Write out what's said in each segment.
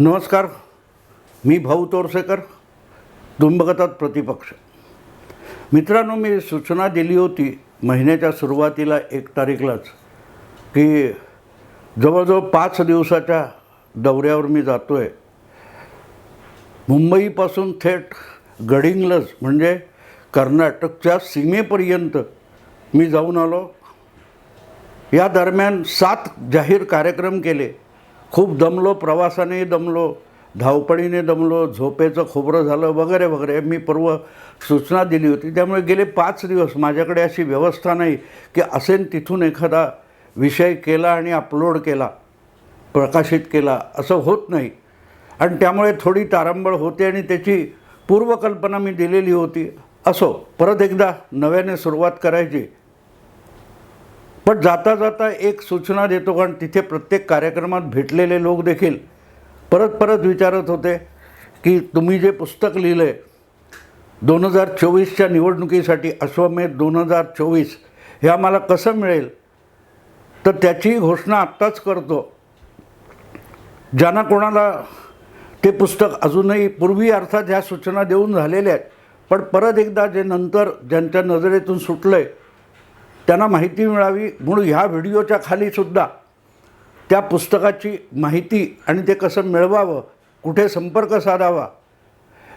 नमस्कार मी भाऊ तोरसेकर तुम्ही बघत आहात प्रतिपक्ष. मित्रांनो मी सूचना दिली होती महिन्याच्या सुरुवातीला एक तारीखलाच की जवळजवळ पाच दिवसाच्या दौऱ्यावर मी जातो आहे मुंबईपासून थेट गडिंग्लज म्हणजे कर्नाटकच्या सीमेपर्यंत मी जाऊन आलो. या दरम्यान सात जाहीर कार्यक्रम केले. खूप दमलो प्रवासाने दमलो धावपळीने दमलो झोपेचं खोबरं झालं वगैरे वगैरे. मी पूर्व सूचना दिली होती. त्यामुळे गेले पाच दिवस माझ्याकडे अशी व्यवस्था नाही की असेन तिथून एखादा विषय केला आणि अपलोड केला प्रकाशित केला असं होत नाही. आणि त्यामुळे थोडी तारंबळ होते आणि त्याची पूर्वकल्पना मी दिलेली होती. असो परत एकदा नव्याने सुरुवात करायची. पण जाता जाता एक सूचना देतो कारण तिथे प्रत्येक कार्यक्रमात भेटलेले लोक देखील परत परत विचारत होते की तुम्ही जे पुस्तक लिहिलं आहे दोन हजार चोवीसच्या निवडणुकीसाठी अश्वमेध दोन हजार चोवीस हे आम्हाला कसं मिळेल? तर त्याची घोषणा आत्ताच करतो. ज्यांना कोणाला ते पुस्तक अजूनही पूर्वी अर्थात ह्या सूचना देऊन झालेल्या आहेत पण परत एकदा जे नंतर ज्यांच्या नजरेतून सुटलं आहे त्यांना माहिती मिळावी म्हणून ह्या व्हिडिओच्या खालीसुद्धा त्या पुस्तकाची माहिती आणि ते कसं मिळवावं कुठे संपर्क साधावा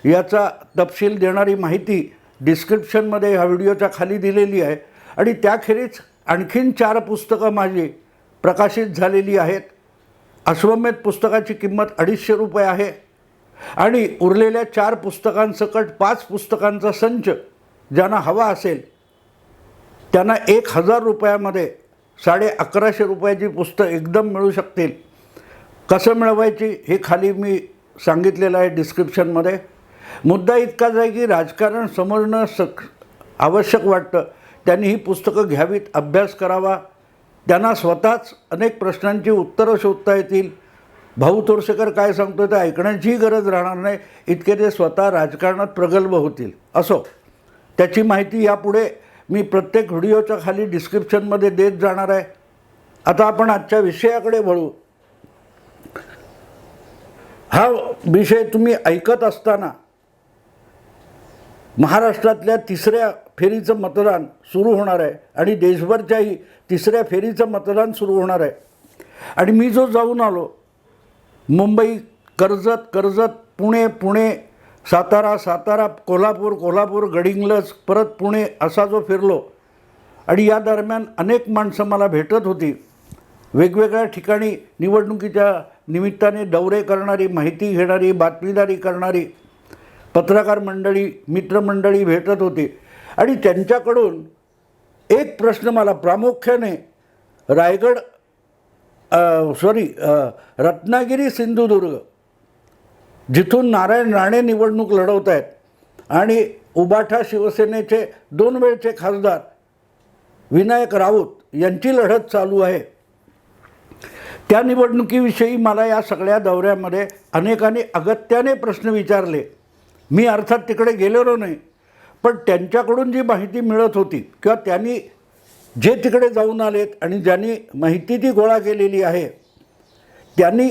याचा तपशील देणारी माहिती डिस्क्रिप्शनमध्ये ह्या व्हिडिओच्या खाली दिलेली आहे. आणि त्याखेरीज आणखीन चार पुस्तकं माझी प्रकाशित झालेली आहेत. अश्वमेध पुस्तकाची किंमत अडीचशे रुपये आहे. आणि उरलेल्या चार पुस्तकांसकट पाच पुस्तकांचा संच ज्यांना हवा असेल त्यांना एक हजार रुपयामध्ये साडे अकराशे रुपयाची पुस्तक एकदम मिळू शकतील. कसं मिळवायची हे खाली मी सांगितलेलं आहे डिस्क्रिप्शनमध्ये. मुद्दा इतकाच आहे की राजकारण समजणं सक आवश्यक वाटतं. त्यांनी ही पुस्तकं घ्यावीत अभ्यास करावा. त्यांना स्वतःच अनेक प्रश्नांची उत्तरं शोधता येतील. भाऊ तोरसेकर काय सांगतो ते ऐकण्याचीही गरज राहणार नाही. इतके ते स्वतः राजकारणात प्रगल्भ होतील. असो. त्याची माहिती यापुढे मी प्रत्येक व्हिडिओच्या खाली डिस्क्रिप्शनमध्ये देत जाणार आहे. आता आपण आजच्या विषयाकडे वळू. हा विषय तुम्ही ऐकत असताना महाराष्ट्रातल्या तिसऱ्या फेरीचं मतदान सुरू होणार आहे आणि देशभरच्याही तिसऱ्या फेरीचं मतदान सुरू होणार आहे. आणि मी जो जाऊन आलो मुंबई कर्जत कर्जत पुणे पुणे सातारा सातारा कोल्हापूर कोल्हापूर गडिंग्लज परत पुणे असा जो फिरलो. आणि या दरम्यान अनेक माणसं मला भेटत होती. वेगवेगळ्या ठिकाणी निवडणुकीच्या निमित्ताने दौरे करणारी माहिती घेणारी बातमीदारी करणारी पत्रकार मंडळी मित्रमंडळी भेटत होती. आणि त्यांच्याकडून एक प्रश्न मला प्रामुख्याने रायगड सॉरी रत्नागिरी सिंधुदुर्ग जिथून नारायण राणे निवडणूक लढवत आहेत आणि उबाठा शिवसेनेचे दोन वेळचे खासदार विनायक राऊत यांची लढत चालू आहे. त्या निवडणुकीविषयी मला या सगळ्या दौऱ्यामध्ये अनेकांनी अगत्याने प्रश्न विचारले. मी अर्थात तिकडे गेलेलो नाही पण त्यांच्याकडून जी माहिती मिळत होती किंवा त्यांनी जे तिकडे जाऊन आलेत आणि ज्यांनी माहिती ती गोळा केलेली आहे त्यांनी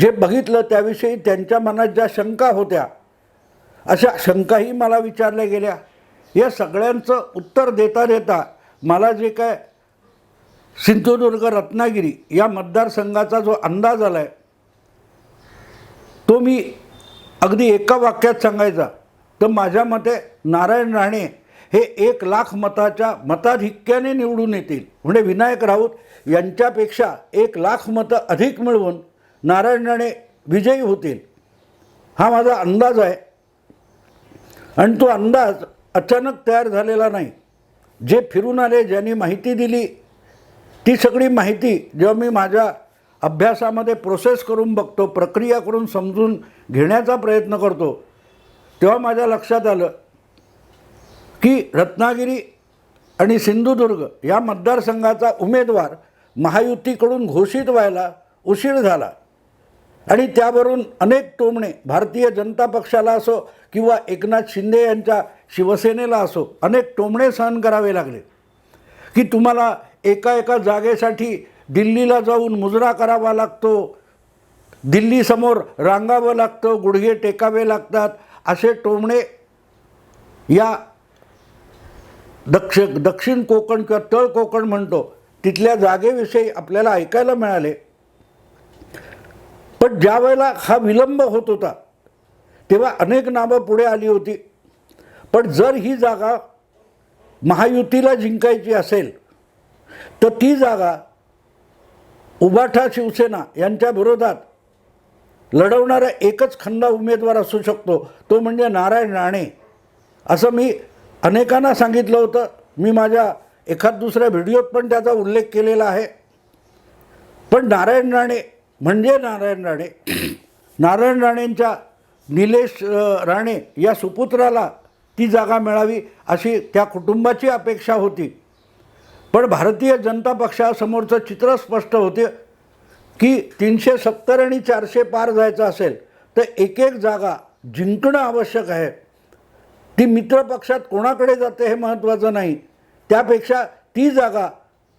जे बघितलं त्याविषयी त्यांच्या मनात ज्या शंका होत्या अशा शंकाही मला विचारल्या गेल्या. या सगळ्यांचं उत्तर देता देता मला जे काय सिंधुदुर्ग रत्नागिरी या मतदारसंघाचा जो अंदाज आला आहे तो मी अगदी एका वाक्यात सांगायचा. तर माझ्या मते नारायण राणे हे एक लाख मताच्या मताधिक्याने निवडून येतील. म्हणजे विनायक राऊत यांच्यापेक्षा एक लाख मतं अधिक मिळवून नारायण राणे विजयी होतील. हा माझा अंदाज आहे. आणि तो अंदाज अचानक तयार झालेला नाही. जे फिरून आले ज्यांनी माहिती दिली ती सगळी माहिती जेव्हा मी माझ्या अभ्यासामध्ये प्रोसेस करून बघतो प्रक्रिया करून समजून घेण्याचा प्रयत्न करतो तेव्हा माझ्या लक्षात आलं की रत्नागिरी आणि सिंधुदुर्ग या मतदारसंघाचा उमेदवार महायुतीकडून घोषित व्हायला उशीर झाला. आणि त्यावरून अनेक टोमणे भारतीय जनता पक्षाला असो किंवा एकनाथ शिंदे यांच्या शिवसेनेला असो अनेक टोमणे सहन करावे लागले. की तुम्हाला एका एका जागेसाठी दिल्लीला जाऊन मुजरा करावा लागतो दिल्लीसमोर रांगावं लागतं गुडघे टेकावे लागतात असे टोमणे या दक्ष दक्षिण कोकण किंवा तळ कोकण म्हणतो तिथल्या जागेविषयी आपल्याला ऐकायला मिळाले. पण ज्या वेळेला हा विलंब होत होता तेव्हा अनेक नावं पुढे आली होती. पण जर ही जागा महायुतीला जिंकायची असेल तर ती जागा उबाठा शिवसेना यांच्या विरोधात लढवणारा एकच खंदा उमेदवार असू शकतो तो म्हणजे नारायण राणे. असं मी अनेकांना सांगितलं होतं. मी माझ्या एखाद दुसऱ्या व्हिडिओत पण त्याचा उल्लेख केलेला आहे. पण नारायण राणे म्हणजे नारायण राणे. नारायण राणेंच्या निलेश राणे या सुपुत्राला ती जागा मिळावी अशी त्या कुटुंबाची अपेक्षा होती. पण भारतीय जनता पक्षासमोरचं चित्र स्पष्ट होते की तीनशे सत्तर आणि चारशे पार जायचं असेल तर एक एक जागा जिंकणं आवश्यक आहे. ती मित्र पक्षात कोणाकडे जाते हे महत्त्वाचं नाही. त्यापेक्षा ती जागा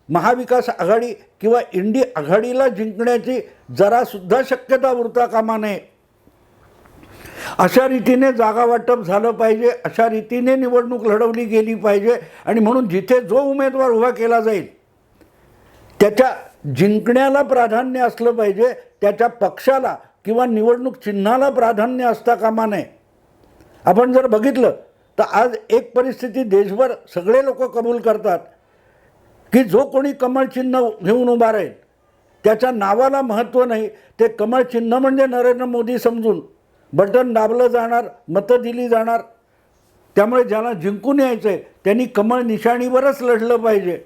महाविकास आघाडी किंवा इंडी आघाडीला जिंकण्याची जरासुद्धा शक्यता उरता कामा नये. अशा रीतीने जागा वाटप झालं पाहिजे अशा रीतीने निवडणूक लढवली गेली पाहिजे आणि म्हणून जिथे जो उमेदवार उभा केला जाईल त्याच्या जिंकण्याला प्राधान्य असलं पाहिजे त्याच्या पक्षाला किंवा निवडणूक चिन्हाला प्राधान्य असता कामा नये. आपण जर बघितलं तर आज एक परिस्थिती देशभर सगळे लोक कबूल करतात. की जो कोणी कमळ चिन्ह घेऊन उभा राहील त्याच्या नावाला महत्त्व नाही. ते कमळ चिन्ह म्हणजे नरेंद्र मोदी समजून बटन दाबलं जाणार मतं दिली जाणार. त्यामुळे ज्याला जिंकून यायचं आहे त्यांनी कमळ निशाणीवरच लढलं पाहिजे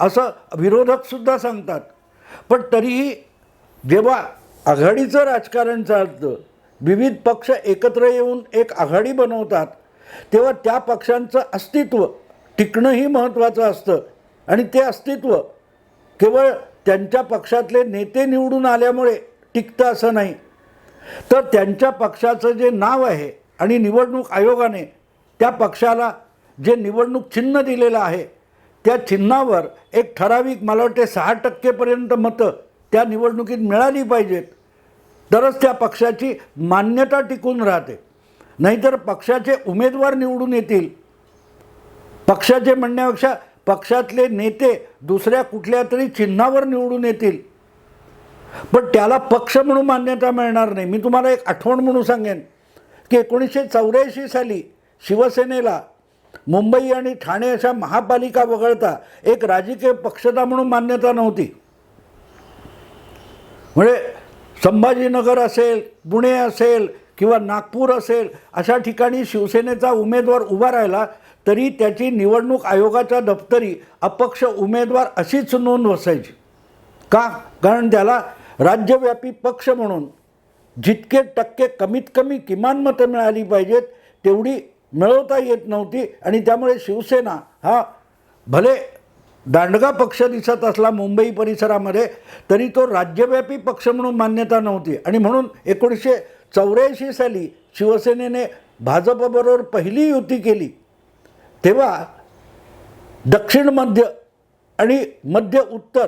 असं विरोधकसुद्धा सांगतात. पण तरीही जेव्हा आघाडीचं राजकारण चालतं विविध पक्ष एकत्र येऊन एक आघाडी बनवतात तेव्हा त्या पक्षांचं अस्तित्व टिकणंही महत्त्वाचं असतं. आणि ते अस्तित्व केवळ त्यांच्या पक्षातले नेते निवडून आल्यामुळे टिकतं असं नाही. तर त्यांच्या पक्षाचं जे नाव आहे आणि निवडणूक आयोगाने त्या पक्षाला जे निवडणूक चिन्ह दिलेलं आहे त्या चिन्हावर एक ठराविक मला वाटते सहा टक्केपर्यंत मतं त्या निवडणुकीत मिळाली पाहिजेत. तरच त्या पक्षाची मान्यता टिकून राहते. नाहीतर पक्षाचे उमेदवार निवडून येतील. पक्षाचे म्हणण्यापेक्षा पक्षातले नेते दुसऱ्या कुठल्या तरी चिन्हावर निवडून येतील. पण त्याला पक्ष म्हणून मान्यता मिळणार नाही. मी तुम्हाला एक आठवण म्हणून सांगेन की एकोणीसशे चौऱ्याऐंशी साली शिवसेनेला मुंबई आणि ठाणे अशा महापालिका वगळता एक राजकीय पक्षता म्हणून मान्यता नव्हती. म्हणजे संभाजीनगर असेल पुणे असेल किंवा नागपूर असेल अशा ठिकाणी शिवसेनेचा उमेदवार उभा राहिला तरी त्याची निवडणूक आयोगाच्या दप्तरी अपक्ष उमेदवार अशीच नोंद बसायची. का? कारण त्याला राज्यव्यापी पक्ष म्हणून जितके टक्के कमीत कमी किमान मतं मिळाली पाहिजेत तेवढी मिळवता येत नव्हती आणि त्यामुळे शिवसेना हा भले दांडगा पक्ष दिसत असला मुंबई परिसरामध्ये तरी तो राज्यव्यापी पक्ष म्हणून मान्यता नव्हती. आणि म्हणून एकोणीसशे चौऱ्याऐंशी साली शिवसेनेने भाजपबरोबर पहिली युती केली. तेव्हा दक्षिण मध्य आणि मध्य उत्तर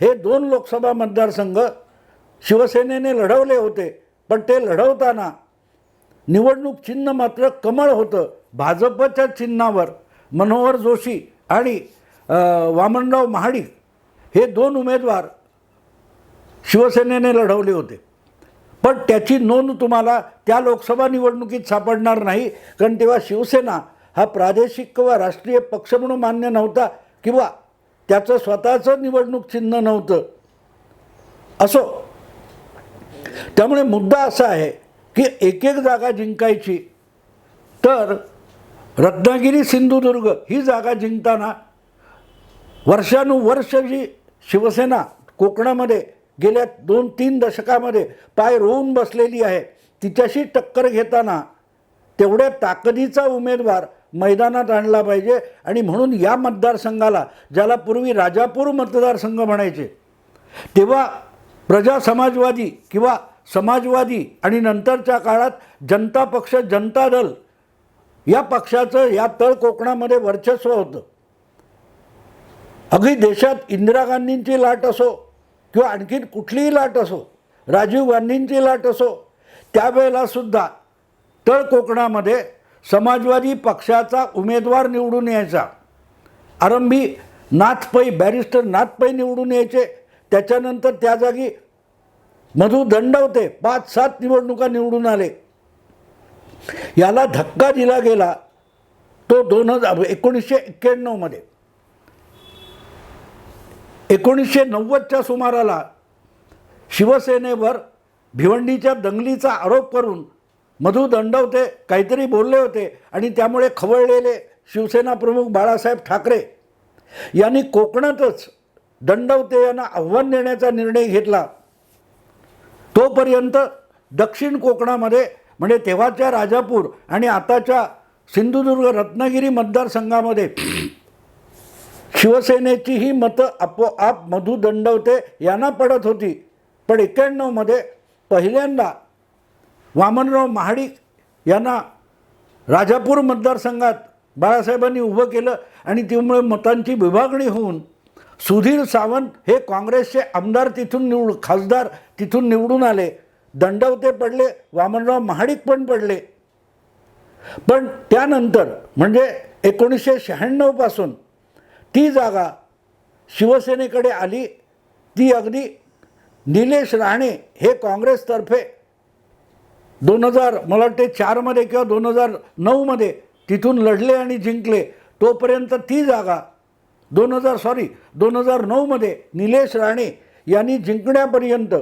हे दोन लोकसभा मतदारसंघ शिवसेनेने लढवले होते. पण ते लढवताना निवडणूक चिन्ह मात्र कमळ होतं. भाजपच्या चिन्हावर मनोहर जोशी आणि वामनराव महाडिक हे दोन उमेदवार शिवसेनेने लढवले होते. पण त्याची नोंद तुम्हाला त्या लोकसभा निवडणुकीत सापडणार नाही कारण तेव्हा शिवसेना हा प्रादेशिक किंवा राष्ट्रीय पक्ष म्हणून मान्य नव्हता किंवा त्याचं स्वतःचं निवडणूक चिन्ह नव्हतं. असो. त्यामुळे मुद्दा असा आहे की एक एक जागा जिंकायची. तर रत्नागिरी सिंधुदुर्ग ही जागा जिंकताना वर्षानुवर्ष जी शिवसेना कोकणामध्ये गेल्या दोन तीन दशकामध्ये पाय रोवून बसलेली आहे तिच्याशी टक्कर घेताना तेवढ्या ताकदीचा उमेदवार मैदानात आणला पाहिजे. आणि म्हणून या मतदारसंघाला ज्याला पूर्वी राजापूर मतदारसंघ म्हणायचे तेव्हा प्रजा समाजवादी किंवा समाजवादी आणि नंतरच्या काळात जनता पक्ष जनता दल या पक्षाचं या तळ कोकणामध्ये वर्चस्व होतं. अगदी देशात इंदिरा गांधींची लाट असो किंवा आणखीन कुठलीही लाट असो राजीव गांधींची लाट असो त्यावेळेला सुद्धा तळ कोकणामध्ये समाजवादी पक्षाचा उमेदवार निवडून यायचा. आरंभी नाथपै बॅरिस्टर नाथपै निवडून यायचे. त्याच्यानंतर त्या जागी मधु दंडवते पाच सात निवडणुका निवडून आले. याला धक्का दिला गेला तो दोन हजार एकोणीसशे एक्क्याण्णवमध्ये एकोणीसशे नव्वदच्या सुमाराला शिवसेनेवर भिवंडीच्या दंगलीचा आरोप करून मधू दंडवते काहीतरी बोलले होते आणि त्यामुळे खवळलेले शिवसेना प्रमुख बाळासाहेब ठाकरे यांनी कोकणातच दंडवते यांना आव्हान देण्याचा निर्णय घेतला. तोपर्यंत दक्षिण कोकणामध्ये म्हणजे तेव्हाच्या राजापूर आणि आताच्या सिंधुदुर्ग रत्नागिरी मतदारसंघामध्ये शिवसेनेची ही मतं आपोआप मधू दंडवते यांना पडत होती. पण एक्क्याण्णवमध्ये पहिल्यांदा वामनराव महाडिक यांना राजापूर मतदारसंघात बाळासाहेबांनी उभं केलं आणि त्यामुळे मतांची विभागणी होऊन सुधीर सावंत हे काँग्रेसचे आमदार तिथून निवड खासदार तिथून निवडून आले. दंडवते पडले वामनराव महाडिक पण पडले. पण त्यानंतर म्हणजे एकोणीसशे शहाण्णवपासून ती जागा शिवसेनेकडे आली. ती अगदी निलेश राणे हे काँग्रेसतर्फे दोन हजार मला वाटते चारमध्ये किंवा दोन हजार नऊमध्ये तिथून लढले आणि जिंकले तोपर्यंत ती जागा दोन हजार सॉरी दोन हजार नऊमध्ये निलेश राणे यांनी जिंकण्यापर्यंत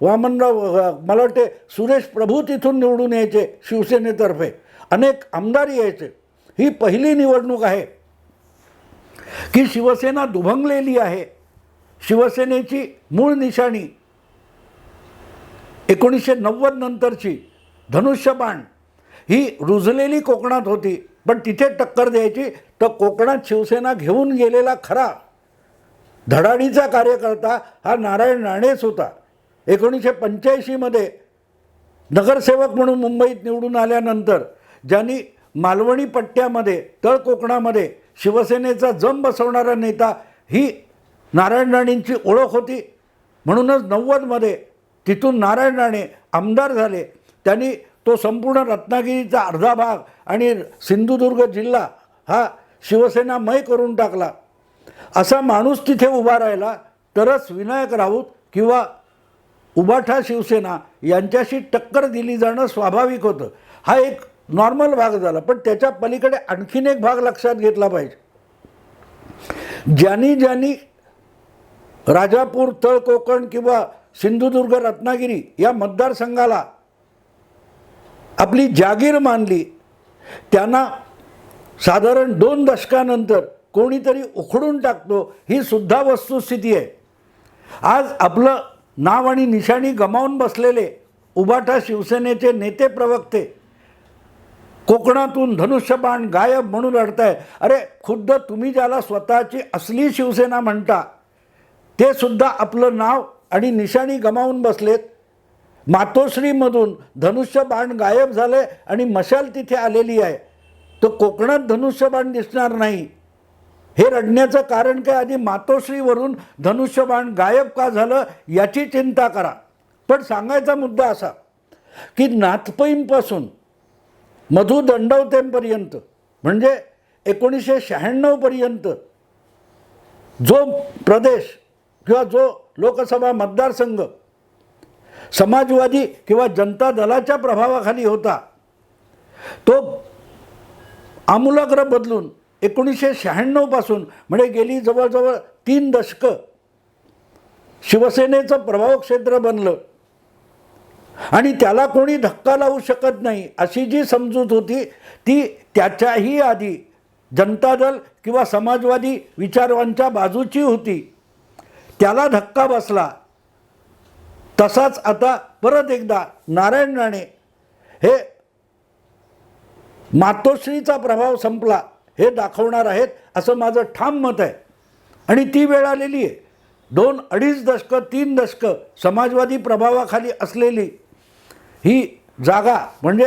वामनराव मला वाटते सुरेश प्रभू तिथून निवडून यायचे शिवसेनेतर्फे. अनेक आमदार यायचे. ही पहिली निवडणूक आहे की शिवसेना दुभंगलेली आहे. शिवसेनेची मूळ निशाणी एकोणीसशे नव्वद नंतरची धनुष्यबाण ही रुजलेली कोकणात होती पण तिथे टक्कर द्यायची तर कोकणात शिवसेना घेऊन गेलेला खरा धडाडीचा कार्यकर्ता हा नारायण राणेच होता. एकोणीसशे पंच्याऐंशीमध्ये नगरसेवक म्हणून मुंबईत निवडून आल्यानंतर ज्यांनी मालवणी पट्ट्यामध्ये तळ कोकणामध्ये शिवसेनेचा जम बसवणारा नेता ही नारायण राणेंची ओळख होती. म्हणूनच नव्वदमध्ये तिथून नारायण राणे आमदार झाले. त्यांनी तो संपूर्ण रत्नागिरीचा अर्धा भाग आणि सिंधुदुर्ग जिल्हा हा शिवसेनामय करून टाकला. असा माणूस तिथे उभा राहिला तरच विनायक राऊत किंवा उबाठा शिवसेना यांच्याशी टक्कर दिली जाणं स्वाभाविक होतं. हा एक नॉर्मल भाग झाला पण त्याच्या पलीकडे आणखीन एक भाग लक्षात घेतला पाहिजे. ज्यांनी ज्यांनी राजापूर तळ कोकण किंवा सिंधुदुर्ग रत्नागिरी या मतदारसंघाला आपली जागीर मानली. त्यांना साधारण दोन दशकानंतर कोणीतरी उखडून टाकतो ही सुद्धा वस्तुस्थिती आहे. आज आपलं नाव आणि निशाणी गमावून बसलेले उबाठा शिवसेनेचे नेते प्रवक्ते कोकणातून धनुष्यबाण गायब म्हणून लढताय अरे खुद्द तुम्ही ज्याला स्वतःची असली शिवसेना म्हणता ते सुद्धा आपलं नाव आणि निशाणी गमावून बसलेत. मातोश्रीमधून धनुष्यबाण गायब झालं आहे आणि मशाल तिथे आलेली आहे. तर कोकणात धनुष्यबाण दिसणार नाही. हे रडण्याचं कारण काय? आधी मातोश्रीवरून धनुष्यबाण गायब का झालं याची चिंता करा. पण सांगायचा मुद्दा असा की नाथपैंपासून मधु दंडवतेंपर्यंत म्हणजे एकोणीसशे शहाण्णवपर्यंत जो प्रदेश किंवा जो लोकसभा मतदारसंघ. समाजवादी किंवा जनता दलाच्या प्रभावाखाली होता. तो आमूलाग्र बदलून एकोणीसशे शहाण्णवपासून म्हणजे गेली जवळजवळ तीन दशकं शिवसेनेचं प्रभाव क्षेत्र बनलं. आणि त्याला कोणी धक्का लावू शकत नाही अशी जी समजूत होती ती त्याच्याही आधी जनता दल किंवा समाजवादी विचारांच्या बाजूची होती. त्याला धक्का बसला. तसाच आता परत एकदा नारायण राणे हे मातोश्रीचा प्रभाव संपला हे दाखवणार आहेत असं माझं ठाम मत आहे. आणि ती वेळ आलेली आहे. दोन अडीच दशकं तीन दशकं समाजवादी प्रभावाखाली असलेली ही जागा म्हणजे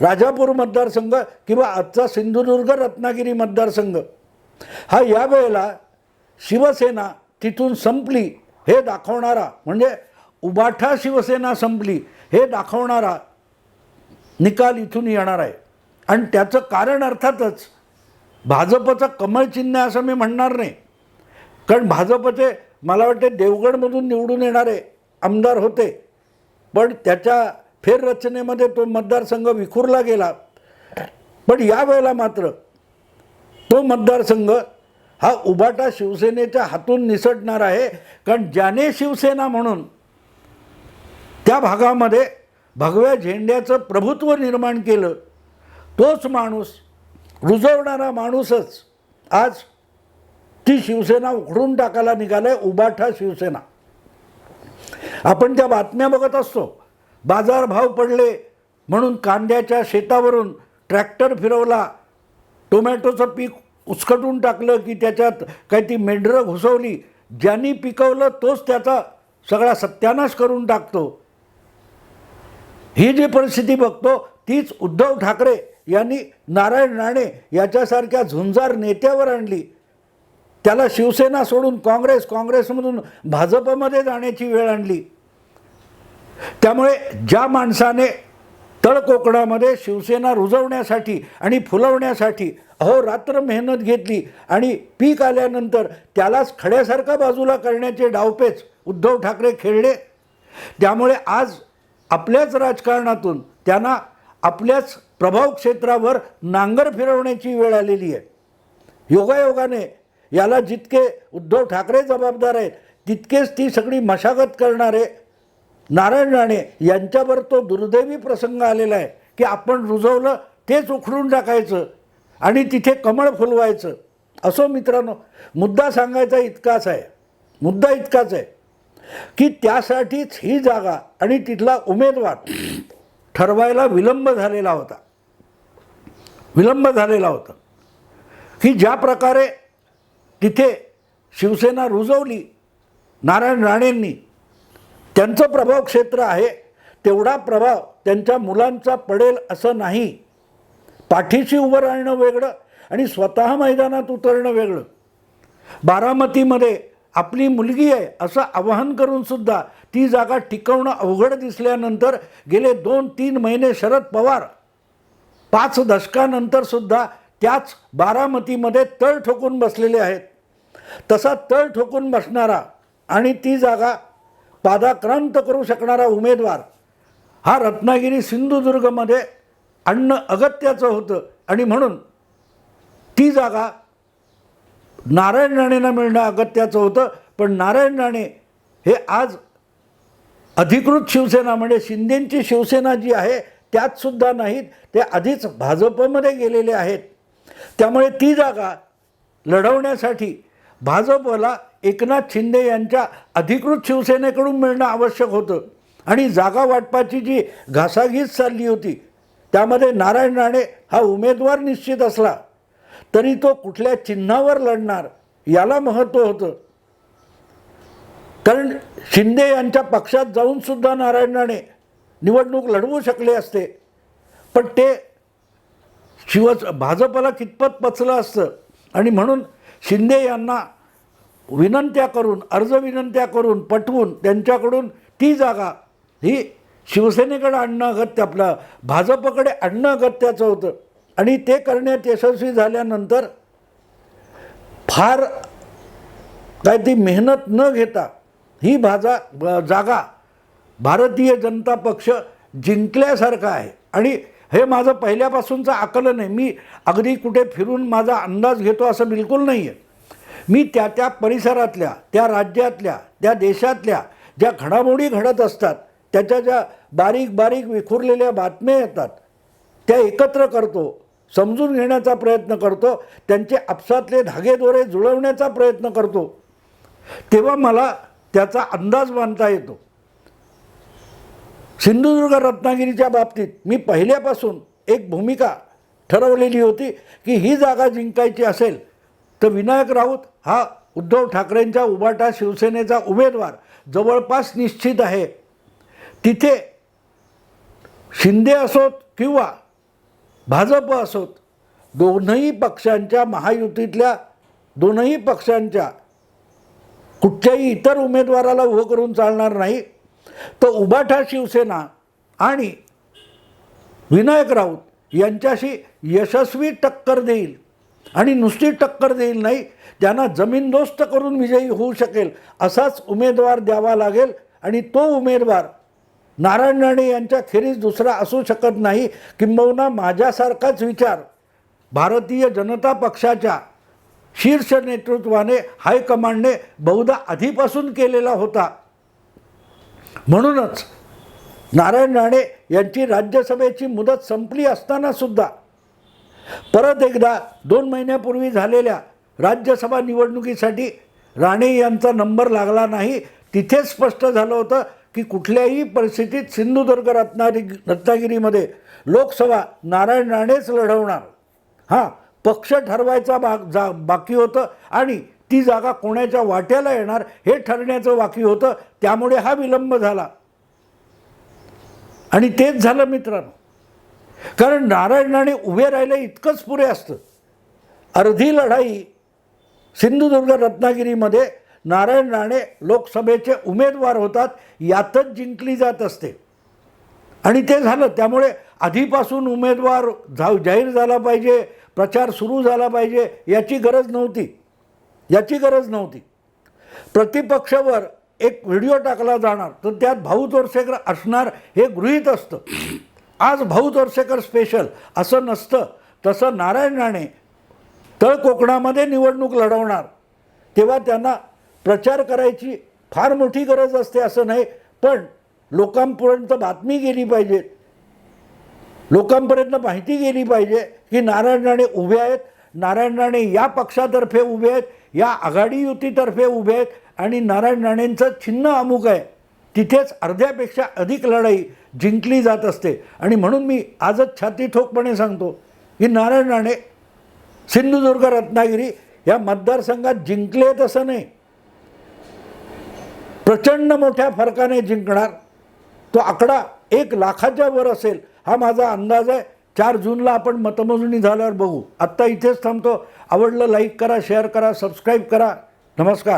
राजापूर मतदारसंघ किंवा आजचा सिंधुदुर्ग रत्नागिरी मतदारसंघ. हा यावेळेला शिवसेना तिथून संपली. हे दाखवणारा म्हणजे उबाठा शिवसेना संपली. हे दाखवणारा निकाल इथून येणार आहे. आणि त्याचं कारण अर्थातच भाजपचं कमळ चिन्ह आहे असं मी म्हणणार नाही. कारण भाजपचे मला वाटते देवगडमधून निवडून येणारे आमदार होते. पण त्याच्या फेररचनेमध्ये तो मतदारसंघ विखुरला गेला. पण यावेळेला मात्र तो मतदारसंघ हा उभाटा शिवसेनेच्या हातून निसटणार आहे. कारण ज्याने शिवसेना म्हणून त्या भागामध्ये भगव्या झेंड्याचं प्रभुत्व निर्माण केलं तोच माणूस रुजवणारा माणूसच आज ती शिवसेना उखडून टाकायला निघालाय उबाठा शिवसेना. आपण त्या बातम्या बघत असतो बाजारभाव पडले म्हणून कांद्याच्या शेतावरून ट्रॅक्टर फिरवला टोमॅटोचं पीक उचकटून टाकलं की त्याच्यात काही ती मेंढरं घुसवली. ज्यांनी पिकवलं तोच त्याचा सगळा सत्यानाश करून टाकतो. ही जी परिस्थिती बघतो तीच उद्धव ठाकरे यांनी नारायण राणे याच्यासारख्या झुंजार नेत्यावर आणली. त्याला शिवसेना सोडून काँग्रेस काँग्रेसमधून भाजपमध्ये जाण्याची वेळ आणली. त्यामुळे ज्या माणसाने तळकोकणामध्ये शिवसेना रुजवण्यासाठी आणि फुलवण्यासाठी अहोरात्र मेहनत घेतली आणि पीक आल्यानंतर त्यालाच खड्यासारखा बाजूला करण्याचे डावपेच उद्धव ठाकरे खेळले. त्यामुळे आज आपल्याच राजकारणातून त्यांना आपल्याच प्रभाव क्षेत्रावर नांगर फिरवण्याची वेळ आलेली आहे. योगायोगाने याला जितके उद्धव ठाकरे जबाबदार आहेत तितकेच ती सगळी मशागत करणारे नारायण राणे यांच्यावर तो दुर्दैवी प्रसंग आलेला आहे की आपण रुजवलं तेच उखडून टाकायचं आणि तिथे कमळ फुलवायचं. असो मित्रांनो मुद्दा सांगायचा इतकाच आहे. मुद्दा इतकाच आहे. की त्यासाठीच ही जागा आणि तिथला उमेदवार ठरवायला विलंब झालेला होता. विलंब झालेला होता. की ज्या प्रकारे तिथे शिवसेना रुजवली नारायण राणेंनी त्यांचं प्रभाव क्षेत्र आहे तेवढा प्रभाव त्यांच्या मुलांचा पडेल असं नाही. पाठीशी उभं राहणं वेगळं आणि स्वतः मैदानात उतरणं वेगळं. बारामतीमध्ये आपली मुलगी आहे असं आवाहन करूनसुद्धा ती जागा टिकवणं अवघड दिसल्यानंतर गेले दोन तीन महिने शरद पवार पाच दशकानंतरसुद्धा त्याच बारामतीमध्ये तळ ठोकून बसलेले आहेत. तसा तळ ठोकून बसणारा आणि ती जागा पादाक्रांत करू शकणारा उमेदवार हा रत्नागिरी सिंधुदुर्गमध्ये आणणं अगत्याचं होतं. आणि म्हणून ती जागा नारायण राणेंना मिळणं अगत्याचं होतं. पण नारायण राणे हे आज अधिकृत शिवसेना म्हणजे शिंदेंची शिवसेना जी आहे त्यातसुद्धा नाहीत. ते आधीच भाजपमध्ये गेलेले आहेत. त्यामुळे ती जागा लढवण्यासाठी भाजपला एकनाथ शिंदे यांच्या अधिकृत शिवसेनेकडून मिळणं आवश्यक होतं. आणि जागा वाटपाची जी घासाघीस चालली होती त्यामध्ये नारायण राणे हा उमेदवार निश्चित असला तरी तो कुठल्या चिन्हावर लढणार याला महत्त्व होतं. कारण शिंदे यांच्या पक्षात जाऊन सुद्धा नारायण राणे निवडणूक लढवू शकले असते. पण ते शिव भाजपला कितपत पचलं असतं आणि म्हणून शिंदे यांना विनंत्या करून अर्ज विनंत्या करून पटवून त्यांच्याकडून ती जागा ही शिवसेनेकडे आणणं अगत्य आपलं भाजपकडे आणणं अगत्याचं होतं. आणि ते करण्यात यशस्वी झाल्यानंतर फार काय ती मेहनत न घेता ही भाजा ब- जागा भारतीय जनता पक्ष जिंकल्यासारखा आहे. आणि हे माझं पहिल्यापासूनचं आकलन आहे. मी अगदी कुठे फिरून माझा अंदाज घेतो असं बिलकुल नाही आहे मी त्या त्या परिसरातल्या त्या राज्यातल्या त्या देशातल्या ज्या घडामोडी घडत असतात त्याच्या ज्या बारीक बारीक विखुरलेल्या बातम्या येतात त्या एकत्र करतो समजून घेण्याचा प्रयत्न करतो त्यांचे आपसातले धागेदोरे जुळवण्याचा प्रयत्न करतो. तेव्हा मला त्याचा अंदाज बांधता येतो. सिंधुदुर्ग रत्नागिरीच्या बाबतीत मी पहिल्यापासून एक भूमिका ठरवलेली होती की ही जागा जिंकायची असेल तर विनायक राऊत हा उद्धव ठाकरेंच्या उबाटा शिवसेनेचा उमेदवार जवळपास निश्चित आहे. तिथे शिंदे असोत किंवा भाजप असोत दोनही पक्षांच्या महायुतीतल्या दोनही पक्षांच्या कुठच्याही इतर उमेदवाराला उभं करून चालणार नाही. तर उबाठा शिवसेना आणि विनायक राऊत यांच्याशी यशस्वी टक्कर देईल आणि नुसती टक्कर देईल नाही त्यांना जमीनदोस्त करून विजयी होऊ शकेल असाच उमेदवार द्यावा लागेल आणि तो उमेदवार नारायण राणे यांच्या खेरीज दुसरा असू शकत नाही. किंबहुना माझ्यासारखाच विचार भारतीय जनता पक्षाच्या शीर्ष नेतृत्वाने हायकमांडने बहुधा आधीपासून केलेला होता. म्हणूनच नारायण राणे यांची राज्यसभेची मुदत संपली असताना सुद्धा परत एकदा दोन महिन्यापूर्वी झालेल्या राज्यसभा निवडणुकीसाठी राणे यांचा नंबर लागला नाही तिथेच स्पष्ट झालं होतं की कुठल्याही परिस्थितीत सिंधुदुर्ग रत्नागिरी रत्नागिरीमध्ये लोकसभा नारायण राणेच लढवणार. हां पक्ष ठरवायचा भाग जा बाकी होतं आणि ती जागा कोणाच्या वाट्याला येणार हे ठरण्याचं बाकी होतं त्यामुळे हा विलंब झाला. आणि तेच झालं मित्रांनो. कारण नारायण राणे उभे राहिले इतकंच पुरे असतं. अर्धी लढाई सिंधुदुर्ग रत्नागिरीमध्ये नारायण राणे लोकसभेचे उमेदवार होतात यातच जिंकली जात असते. आणि ते झालं. त्यामुळे आधीपासून उमेदवार झा जाहीर झाला पाहिजे प्रचार सुरू झाला पाहिजे याची गरज नव्हती. याची गरज नव्हती. प्रतिपक्षावर एक व्हिडिओ टाकला जाणार. तर त्यात भाऊ तोरसेकर असणार हे गृहीत असतं. आज भाऊ तोरसेकर स्पेशल असं नसतं. तसं नारायण राणे तळ कोकणामध्ये निवडणूक लढवणार. तेव्हा त्यांना प्रचार करायची फार मोठी गरज असते असं नाही पण लोकांपर्यंत बातमी गेली पाहिजे. लोकांपर्यंत माहिती गेली पाहिजे की नारायण राणे उभे आहेत. नारायण राणे या पक्षातर्फे उभे आहेत या आघाडी युतीतर्फे उभे आहेत आणि नारायण राणेंचं चिन्ह अमुक आहे. तिथेच अर्ध्यापेक्षा अधिक लढाई जिंकली जात असते. आणि म्हणून मी आजच छाती ठोकपणे सांगतो की नारायण राणे सिंधुदुर्ग रत्नागिरी या मतदारसंघात जिंकले तसं नाही. प्रचंड मोठ्या फरकाने जिंकणार. तो आकडा एक लाखाच्या वर असेल हा माझा अंदाज आहे. चार जूनला आपण मतमोजणी झाल्यावर बघू. आत्ता इथेच थांबतो. आवडलं लाईक करा शेअर करा सबस्क्राईब करा. नमस्कार.